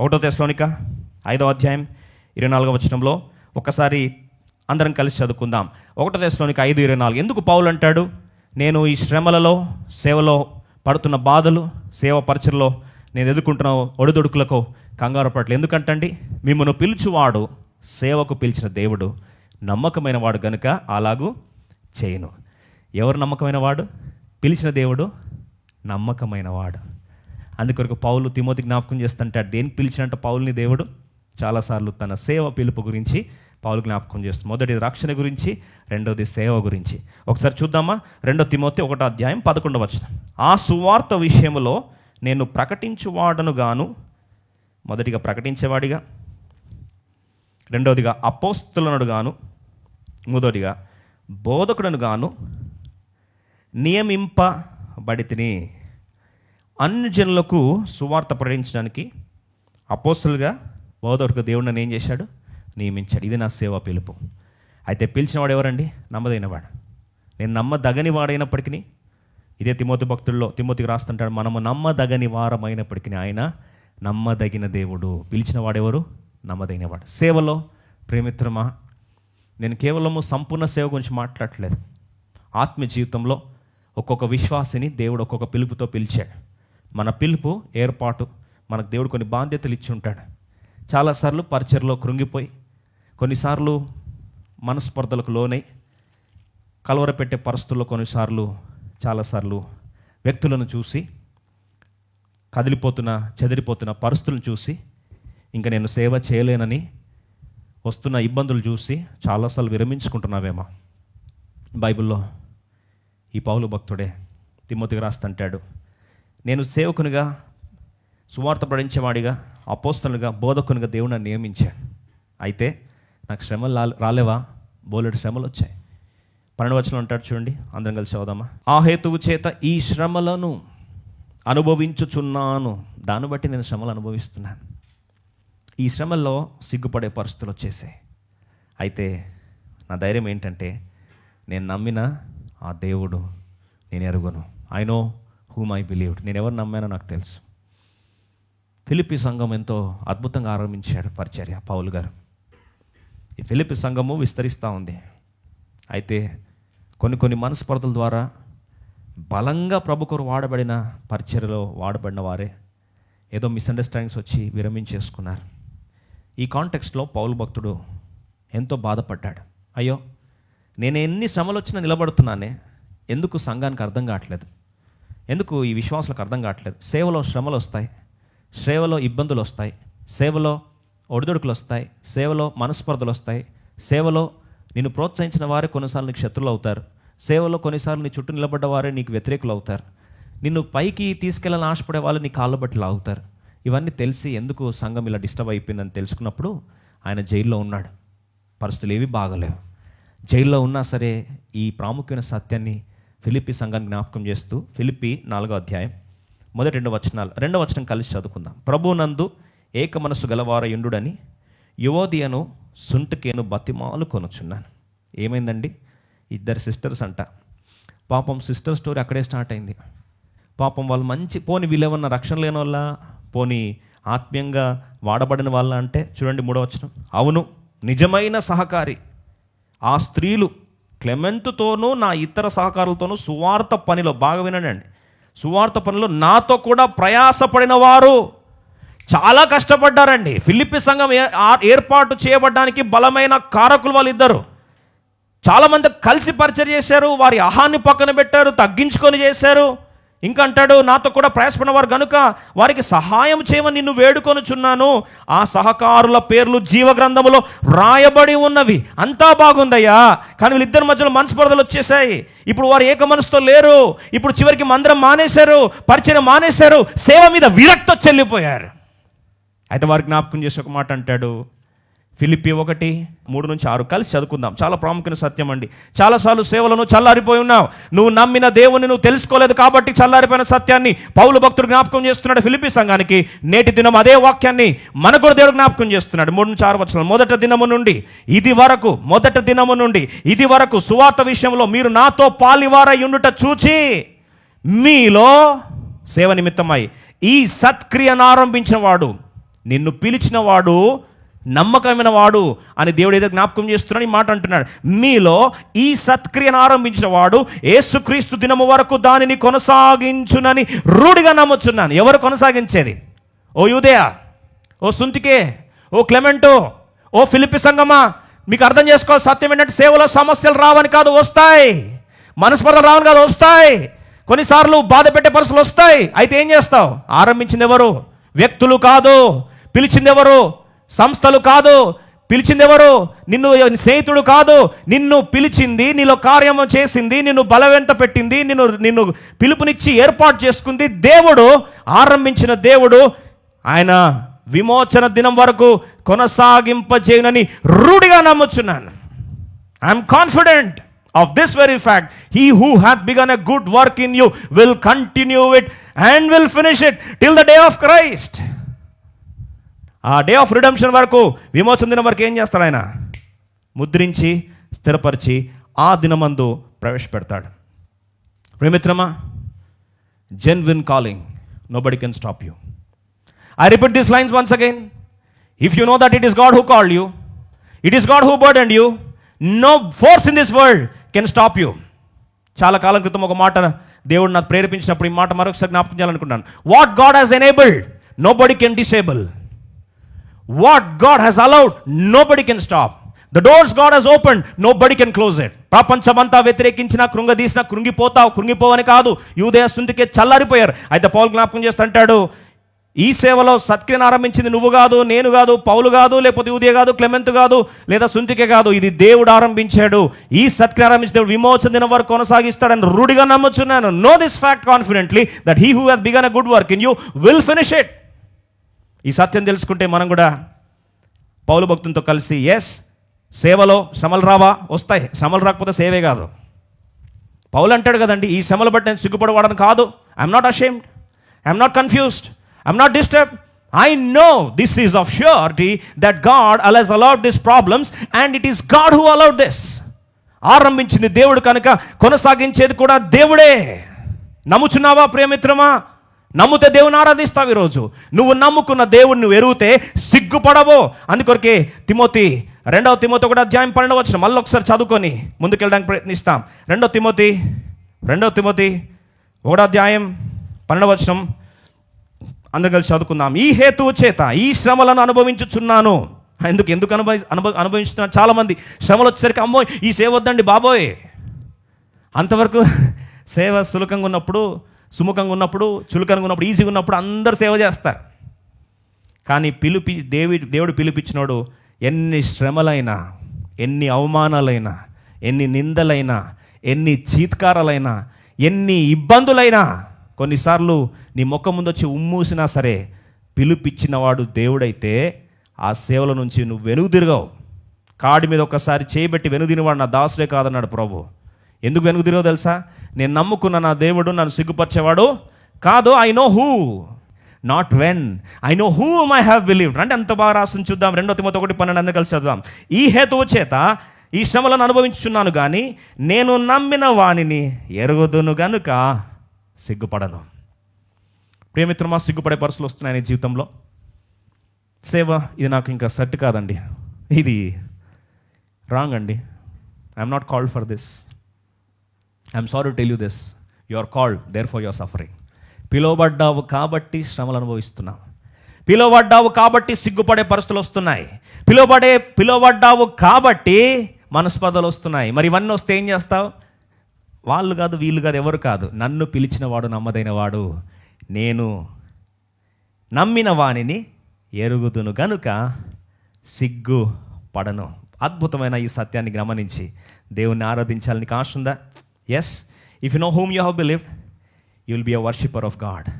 ఒకటో తెశలోనిక ఐదో అధ్యాయం ఇరవై నాలుగో వచనంలో ఒకసారి అందరం కలిసి చదువుకుందాం. ఒకటో దేశంలోనికి ఐదు ఇరవై నాలుగు. ఎందుకు పౌలు అంటాడు? నేను ఈ శ్రమలలో సేవలో పడుతున్న బాధలు సేవ పరిచయలో నేను ఎదుర్కొంటున్న ఒడిదొడుకులకు కంగారు పడలు ఎందుకంటండి? మిమ్మల్ని పిలుచువాడు సేవకు పిలిచిన దేవుడు నమ్మకమైన వాడు గనుక అలాగూ చేయను. ఎవరు నమ్మకమైన వాడు? పిలిచిన దేవుడు నమ్మకమైన వాడు. అందుకొరకు పౌలు తిమోతి జ్ఞాపకం చేస్తుంటాడు దేనికి పిలిచినట్టు పౌల్ని దేవుడు? చాలాసార్లు తన సేవ పిలుపు గురించి పౌలు జ్ఞాపకం చేస్తుంది. మొదటిది రక్షణ గురించి రెండోది సేవ గురించి. ఒకసారి చూద్దామా? రెండో తిమోతి ఒకటో అధ్యాయం పదకొండవ వచనం. ఆ సువార్త విషయంలో నేను ప్రకటించువాడను గాను మొదటిగా ప్రకటించేవాడిగా రెండవదిగా అపోస్తులను గాను మూడోదిగా బోధకుడను గాను నియమింపబడితిని. అన్ని జనులకు సువార్త ప్రకటించడానికి అపోస్తులుగా బోధకుడు దేవుడు నన్ను ఏం చేశాడు? నియమించాడు. ఇది నా సేవ పిలుపు. అయితే పిలిచినవాడు ఎవరండి? నమ్మదైనవాడు నేను నమ్మదగని వాడైనప్పటికీ ఇదే తిమోతి భక్తుల్లో తిమోతికి రాస్తుంటాడు మనము నమ్మదగని వారమైనప్పటికీ ఆయన నమ్మదగిన దేవుడు. పిలిచిన వాడెవరు నమ్మదగినవాడు సేవలో ప్రేమిత్రమా? నేను కేవలము సంపూర్ణ సేవ గురించి మాట్లాడట్లేదు. ఆత్మీయ జీవితంలో ఒక్కొక్క విశ్వాసిని దేవుడు ఒక్కొక్క పిలుపుతో పిలిచాడు. మన పిలుపు ఏర్పాటు మనకు దేవుడు కొన్ని బాధ్యతలు ఇచ్చి ఉంటాడు. చాలాసార్లు పరిచయలో కృంగిపోయి కొన్నిసార్లు మనస్పర్ధలకు లోనై కలవరపెట్టే పరిస్థితుల్లో కొన్నిసార్లు చాలాసార్లు వ్యక్తులను చూసి కదిలిపోతున్న చెదిరిపోతున్న పరిస్థితులను చూసి ఇంకా నేను సేవ చేయలేనని వస్తున్న ఇబ్బందులు చూసి చాలాసార్లు విరమించుకుంటున్నావేమో. బైబిల్లో ఈ పౌలు భక్తుడే తిమ్మతికి రాస్తుంటాడు. నేను సేవకునిగా సువార్త పడించేవాడిగా అపోస్తలుగా బోధకునిగా దేవుడు నన్ను నియమించాడు. అయితే నాకు శ్రమలు రాలేవా? బోలెడు శ్రమలు వచ్చాయి. పన్నెండు వచనం ఉంటాడు చూడండి అందరం కలిసి చదుదామా ఆ హేతువు చేత ఈ శ్రమలను అనుభవించుచున్నాను. దాన్ని బట్టి నేను శ్రమలు అనుభవిస్తున్నాను. ఈ శ్రమల్లో సిగ్గుపడే పరిస్థితులు వచ్చేసాయి. అయితే నా ధైర్యం ఏంటంటే నేను నమ్మిన ఆ దేవుడు నేను ఎరుగును. I know whom I believed నేను ఎవరు నమ్మానో నాకు తెలుసు. ఫిలిపి సంఘం ఎంతో అద్భుతంగా ఆరంభించాడు పరిచర్య పౌలు గారు. ఈ ఫిలిపి సంఘము విస్తరిస్తూ ఉంది. అయితే కొన్ని కొన్ని మనస్పర్ధల ద్వారా బలంగా ప్రభు కొరకు వాడబడిన పరిచర్యలో వాడబడిన వారే ఏదో మిస్అండర్స్టాండింగ్స్ వచ్చి విరమించేసుకున్నారు. ఈ కాంటెక్స్ట్లో పౌలు భక్తుడు ఎంతో బాధపడ్డాడు. అయ్యో నేను ఎన్ని శ్రమలు వచ్చినా నిలబడుతున్నానే ఎందుకు సంఘానికి అర్థం కావట్లేదు? ఎందుకు ఈ విశ్వాసులకు అర్థం కావట్లేదు? సేవలో శ్రమలు వస్తాయి సేవలో ఇబ్బందులు వస్తాయి సేవలో ఒడిదొడుకులు వస్తాయి సేవలో మనస్పర్ధలు వస్తాయి సేవలో నిన్ను ప్రోత్సహించిన వారే కొన్నిసార్లు నీకు శత్రులు అవుతారు సేవలో కొన్నిసార్లు నీ చుట్టూ నిలబడ్డ వారే నీకు వ్యతిరేకులు అవుతారు. నిన్ను పైకి తీసుకెళ్ళాలని ఆశపడే వాళ్ళు నీ కాళ్ళు బట్టి లాగుతారు. ఇవన్నీ తెలిసి ఎందుకు సంఘం ఇలా డిస్టర్బ్ అయిపోయిందని తెలుసుకున్నప్పుడు ఆయన జైల్లో ఉన్నాడు. పరిస్థితులు ఏవి బాగలేవు. జైల్లో ఉన్నా సరే ఈ ప్రాముఖ్యమైన సత్యాన్ని ఫిలిప్పి సంఘాన్ని జ్ఞాపకం చేస్తూ ఫిలిప్పి నాలుగో అధ్యాయం మొదటి రెండు వచనాలు. రెండో వచనం కలిసి చదువుకుందాం. ప్రభునందు ఏక మనసు గలవారయుండుడని యువోదియను సుంటుకేను బతిమాలు కొనుచున్నాను. ఏమైందండి? ఇద్దరు సిస్టర్స్ అంట. పాపం సిస్టర్ స్టోరీ అక్కడే స్టార్ట్ అయింది. పాపం వాళ్ళు మంచి పోని వీళ్ళేమన్నా రక్షణ లేని వాళ్ళ పోని ఆత్మీయంగా వాడబడిన వాళ్ళ అంటే? చూడండి మూడో వచనం. అవును నిజమైన సహకారి. ఆ స్త్రీలు క్లెమెంట్తోనూ నా ఇతర సహకారులతోనూ సువార్త పనిలో బాగా వినండి. సువార్త పనిలో నాతో కూడా ప్రయాసపడిన వారు చాలా కష్టపడ్డారండి. ఫిలిప్పి సంఘం ఏ- ఏర్పాటు చేయబడ్డానికి బలమైన కారకులు వాళ్ళిద్దరు. చాలామంది కలిసి పరిచయం చేశారు వారి అహాన్ని పక్కన పెట్టారు తగ్గించుకొని చేశారు. ఇంకా అంటాడు నాతో కూడా ప్రయాసపడినవారు కనుక గనుక వారికి సహాయం చేయమని నిన్ను వేడుకొనుచున్నాను. ఆ సహకారుల పేర్లు జీవ గ్రంథములో వ్రాయబడి ఉన్నవి. అంతా బాగుందయ్యా. కానీ వీళ్ళిద్దరి మధ్యలో మనస్పర్ధలు వచ్చేసాయి ఇప్పుడు వారు ఏక మనసుతో లేరు. ఇప్పుడు చివరికి మందిరం మానేశారు. పరిచయం మానేశారు. సేవ మీద విరక్త చెల్లిపోయారు అయితే వారు జ్ఞాపకం చేసి ఒక మాట అంటాడు ఫిలిపి ఒకటి మూడు నుంచి ఆరు. కలిసి చదువుకుందాం. చాలా ప్రాముఖ్యమైన సత్యం అండి. చాలాసార్లు సేవలను చల్లారిపోయి ఉన్నావు. నువ్వు నమ్మిన దేవుని నువ్వు తెలుసుకోలేదు కాబట్టి చల్లారిపోయిన సత్యాన్ని పౌలు భక్తుడు జ్ఞాపకం చేస్తున్నాడు ఫిలిపి సంఘానికి. నేటి దినం అదే వాక్యాన్ని మనకు కూడా దేవుడు జ్ఞాపకం చేస్తున్నాడు. మూడు నుంచి ఆరు వచ్చిన మొదట దినము నుండి ఇది వరకు మొదట దినము నుండి ఇది వరకు సువార్త విషయంలో మీరు నాతో పాలివారై ఉండుట చూచి మీలో సేవ నిమిత్తమై ఈ సత్క్రియను ఆరంభించిన వాడు నిన్ను పిలిచిన వాడు నమ్మకమైన వాడు అని దేవుడు ఏదో జ్ఞాపకం చేస్తున్నాడు ఈ మాట అంటున్నాడు. మీలో ఈ సత్క్రియను ఆరంభించిన వాడు ఏసుక్రీస్తు దినము వరకు దానిని కొనసాగించునని రూఢిగా నమ్ముచున్నాను. ఎవరు కొనసాగించేది? ఓ యూదయ ఓ సుంతికే ఓ క్లెమెంటో ఓ ఫిలిపి సంగమా మీకు అర్థం చేసుకోవాలి సత్యం ఏంటంటే సేవలో సమస్యలు రావని కాదు వస్తాయి. మనస్పర్ధలు రావని కాదు వస్తాయి. కొన్నిసార్లు బాధ పెట్టే పరిస్థితులు వస్తాయి. అయితే ఏం చేస్తావు? ఆరంభించింది ఎవరు? వ్యక్తులు కాదు. పిలిచింది ఎవరు? సంస్థలు కాదు పిలిచింది ఎవరు నిన్ను స్నేహితుడు కాదు నిన్ను పిలిచింది నీలో కార్యము చేసింది నిన్ను బలవంత పెట్టింది నిన్ను నిన్ను పిలుపునిచ్చి ఏర్పాటు చేసుకుంది దేవుడు ఆరంభించిన దేవుడు. ఆయన విమోచన దినం వరకు కొనసాగింపజేయనని రూఢిగా నమ్ముచున్నాను. I'm confident of this very fact he who hath begun a good work in you will continue it and will finish it till the day of Christ ఆ డే ఆఫ్ రిడమ్షన్ వరకు విమోచన దినం వరకు ఏం చేస్తాడు ఆయన? ముద్రించి స్థిరపరిచి ఆ దినమందు ప్రవేశపెడతాడు. ప్రేమిత్రమా genuine calling nobody can stop you I repeat this lines once again if you know that it is God who called you it is God who bird and you no force in this world can stop you చాలా కాలం క్రితం ఒక మాట దేవుడు నాకు ప్రేరేపించినప్పుడు ఈ మాట మరొకసారి జ్ఞాపకం చేయాలనుకుంటాను what God has enabled nobody can disable what God has allowed nobody can stop the doors God has open nobody can close it ప్రపంచమంతా వ్యతిరేకించిన కృంగదీసిన కృంగిపోతావు కృంగిపోవని కాదు. యూదయస్తుందికే చల్లారిపోయారు. అయితే పౌలు జ్ఞాపకం చేస్తుంటాడు ఈ సేవలో సత్క్రియను ఆరంభించింది నువ్వు కాదు నేను కాదు పౌలు కాదు లేకపోతే ఉదయ కాదు క్లెమెంత్ కాదు లేదా సుంతికే కాదు. ఇది దేవుడు ఆరంభించాడు. ఈ సత్క్రియ ఆరంభించిన దేవుడు విమోచన దినం వరకు కొనసాగిస్తాడని రూఢిగా నమ్ముచున్నాను. Know this fact confidently that he who has begun a good work in you will finish it ఈ సత్యం తెలుసుకుంటే మనం కూడా పౌలు భక్తులతో కలిసి ఎస్ సేవలో శ్రమలు రావా? వస్తాయి. శ్రమలు రాకపోతే సేవే కాదు. పౌలు అంటాడు కదండి ఈ శ్రమలు బట్టి నేను సిగ్గుపడవాడని కాదు. I'm not ashamed I'm not confused I'm not disturb I know this is of surety that God allows allowed this problems and it is God who allowed this ఆరంభించింది దేవుడు కనుక కొనసాగించేది కూడా దేవుడే. నమ్ముచున్నావా ప్రియమిత్రమా? నమ్మితే దేవుని ఆరాధిస్తావు ఈరోజు. నువ్వు నమ్ముకున్న దేవుడిని నువ్వు ఎరుగుతే సిగ్గుపడవో. అందుకొరకే తిమోతి రెండవ తిమోతి కూడా అధ్యాయం పన్నెండవ వచ్చిన మళ్ళీ ఒకసారి చదువుకొని ముందుకెళ్ళడానికి ప్రయత్నిస్తాం. రెండవ తిమోతి రెండవ తిమోతి ఒకటో అధ్యాయం పన్నెండవ వచనం. కలిసి చదువుకుందాం. ఈ హేతువు చేత ఈ శ్రమలను అనుభవించుచున్నాను. ఎందుకు ఎందుకు అనుభవి అనుభవ అనుభవించుతున్నాను చాలామంది? శ్రమలు వచ్చేసరికి అమ్మో ఈ సేవ వద్దండి బాబోయ్. అంతవరకు సేవ సులకంగా ఉన్నప్పుడు సుముఖంగా ఉన్నప్పుడు చులకంగా ఉన్నప్పుడు ఈజీగా ఉన్నప్పుడు అందరు సేవ చేస్తారు. కానీ పిలిపి దేవి దేవుడు పిలిపించినోడు ఎన్ని శ్రమలైనా ఎన్ని అవమానాలైనా ఎన్ని నిందలైనా ఎన్ని చీత్కారాలైనా ఎన్ని ఇబ్బందులైనా కొన్నిసార్లు నీ ముఖం ముందు వచ్చి ఉమ్మూసినా సరే పిలుపిచ్చినవాడు దేవుడైతే ఆ సేవల నుంచి నువ్వు వెనుదిరగవు. కాడి మీద ఒక్కసారి చేయబెట్టి వెనుదినవాడు నా దాసులే కాదన్నాడు ప్రభు. ఎందుకు వెనుదిరగో తెలుసా? నేను నమ్ముకున్న నా దేవుడు నన్ను సిగ్గుపరిచేవాడు కాదు I know who not when I know who my have believed అంటే ఎంత బాగా రాసుని చూద్దాం. రెండో తిమ్మతో ఒకటి పన్నెండు అందరూ కలిసి చదుదాం ఈ హేతువు చేత ఈ శ్రమలను అనుభవించుచున్నాను కానీ నేను నమ్మిన వాణిని ఎరుగుదును గనుక సిగ్గుపడను. ప్రియమిత్రమా సిగ్గుపడే పరిస్థితులు వస్తున్నాయి నీ జీవితంలో? సేవ ఇది నాకు ఇంకా సెట్ కాదండి. ఇది రాంగ్ అండి. I'm not called for this I'm sorry tell you this you are called there for your suffering పిలువబడ్డావు కాబట్టి శ్రమలు అనుభవిస్తున్నావు. పిలువబడ్డావు కాబట్టి సిగ్గుపడే పరిస్థితులు వస్తున్నాయి. పిలువబడే పిలువబడ్డావు కాబట్టి మనస్పదలు వస్తున్నాయి. మరి ఇవన్నీ వస్తే ఏం చేస్తావు? వాళ్ళు కాదు వీళ్ళు కాదు ఎవరు కాదు. నన్ను పిలిచిన వాడు నమ్మదైన వాడు నేను నమ్మిన వానిని ఎరుగుదును గనుక సిగ్గు పడను అద్భుతమైన ఈ సత్యాన్ని గమనించి దేవుణ్ణి ఆరాధించాలని నీకు Yes, if you know whom you have believed, you will be a worshiper of God.